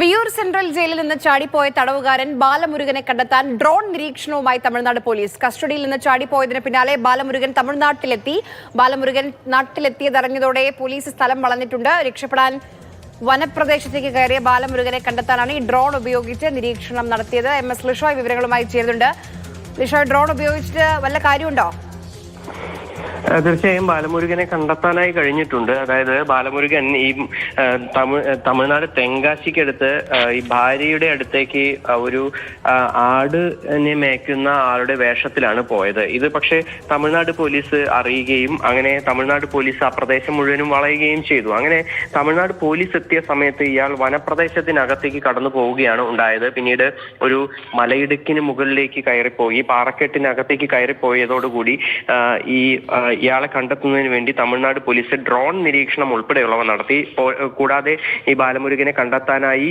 Viyyur central ജയിലിൽ നിന്ന് ചാടിപ്പോയ തടവുകാരൻ ബാലമുരുകനെ കണ്ടെത്താൻ ഡ്രോൺ നിരീക്ഷണവുമായി തമിഴ്നാട് പോലീസ് കസ്റ്റഡിയിൽ നിന്ന് ചാടിപ്പോയതിന് പിന്നാലെ ബാലമുരുകൻ തമിഴ്നാട്ടിലെത്തി. ബാലമുരുകൻ നാട്ടിലെത്തിയതറിഞ്ഞതോടെ പോലീസ് സ്ഥലം വളഞ്ഞിട്ടുണ്ട്. രക്ഷപ്പെടാൻ വനപ്രദേശത്തേക്ക് കയറിയ ബാലമുരുകനെ കണ്ടെത്താനാണ് ഈ ഡ്രോൺ ഉപയോഗിച്ച് നിരീക്ഷണം നടത്തിയത്. എം എസ് ലിഷോയ് വിവരങ്ങളുമായി ചേരുന്നുണ്ട്. ലിഷോയ് ഡ്രോൺ ഉപയോഗിച്ചിട്ട് വല്ല കാര്യമുണ്ടോ? തീർച്ചയായും ബാലമുരുകനെ കണ്ടെത്താനായി കഴിഞ്ഞിട്ടുണ്ട്. അതായത് ബാലമുരുകൻ ഈ തമിഴ്നാട് തെങ്കാശിക്കടുത്ത് ഈ ഭാര്യയുടെ അടുത്തേക്ക് ഒരു ആടിനെ മേയ്ക്കുന്ന ആളുടെ വേഷത്തിലാണ് പോയത്. ഇത് പക്ഷേ തമിഴ്നാട് പോലീസ് അറിയുകയും അങ്ങനെ തമിഴ്നാട് പോലീസ് ആ പ്രദേശം മുഴുവനും വളയുകയും ചെയ്തു. അങ്ങനെ തമിഴ്നാട് പോലീസ് എത്തിയ സമയത്ത് ഇയാൾ വനപ്രദേശത്തിനകത്തേക്ക് കടന്നു പോവുകയാണ് ഉണ്ടായത്. പിന്നീട് ഒരു മലയിടുക്കിന് മുകളിലേക്ക് കയറിപ്പോയി പാറക്കെട്ടിനകത്തേക്ക് കയറിപ്പോയതോടുകൂടി ഈ ഇയാളെ കണ്ടെത്തുന്നതിന് വേണ്ടി തമിഴ്നാട് പോലീസ് ഡ്രോൺ നിരീക്ഷണം ഉൾപ്പെടെയുള്ളവ നടത്തി. കൂടാതെ ഈ ബാലമുരുകനെ കണ്ടെത്താനായി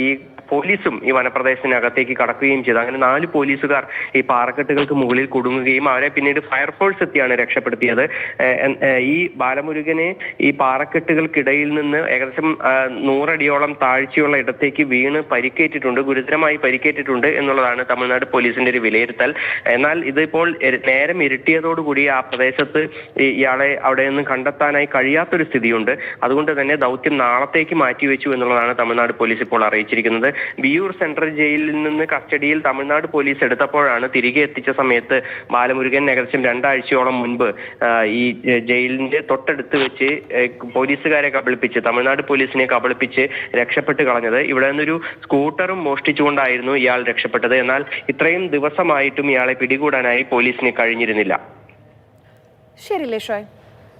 ഈ പോലീസും ഈ വനപ്രദേശത്തിനകത്തേക്ക് കടക്കുകയും ചെയ്തു. അങ്ങനെ നാല് പോലീസുകാർ ഈ പാറക്കെട്ടുകൾക്ക് മുകളിൽ കുടുങ്ങുകയും അവരെ പിന്നീട് ഫയർഫോഴ്സ് എത്തിയാണ് രക്ഷപ്പെടുത്തിയത്. ഈ ബാലമുരുകനെ ഈ പാറക്കെട്ടുകൾക്കിടയിൽ നിന്ന് ഏകദേശം നൂറടിയോളം താഴ്ചയുള്ള ഇടത്തേക്ക് വീണ് പരിക്കേറ്റിട്ടുണ്ട് ഗുരുതരമായി പരിക്കേറ്റിട്ടുണ്ട് എന്നുള്ളതാണ് തമിഴ്നാട് പോലീസിന്റെ ഒരു വിലയിരുത്തൽ. എന്നാൽ ഇതിപ്പോൾ നേരം ഇരുട്ടിയതോടുകൂടി ആ പ്രദേശത്ത് ഇയാളെ അവിടെ നിന്ന് കണ്ടെത്താനായി കഴിയാത്തൊരു സ്ഥിതിയുണ്ട്. അതുകൊണ്ട് തന്നെ ദൗത്യം നാളത്തേക്ക് മാറ്റിവെച്ചു എന്നുള്ളതാണ് തമിഴ്നാട് പോലീസ് ഇപ്പോൾ അറിയിച്ചിരിക്കുന്നത്. വിയൂർ സെൻട്രൽ ജയിലിൽ നിന്ന് കസ്റ്റഡിയിൽ തമിഴ്നാട് പോലീസ് എടുത്തപ്പോഴാണ് തിരികെ എത്തിച്ച സമയത്ത് ബാലമുരുകൻ ഏകദേശം രണ്ടാഴ്ചയോളം മുൻപ് ഈ ജയിലിന്റെ തൊട്ടടുത്ത് വെച്ച് പോലീസുകാരെ കബളിപ്പിച്ച് തമിഴ്നാട് പോലീസിനെ കബളിപ്പിച്ച് രക്ഷപ്പെട്ട് കളഞ്ഞത്. ഇവിടെ നിന്നൊരു സ്കൂട്ടറും മോഷ്ടിച്ചുകൊണ്ടായിരുന്നു ഇയാൾ രക്ഷപ്പെട്ടത്. എന്നാൽ ഇത്രയും ദിവസമായിട്ടും ഇയാളെ പിടികൂടാനായി പോലീസിന് കഴിഞ്ഞിരുന്നില്ല. ശരി ലിഷോയ്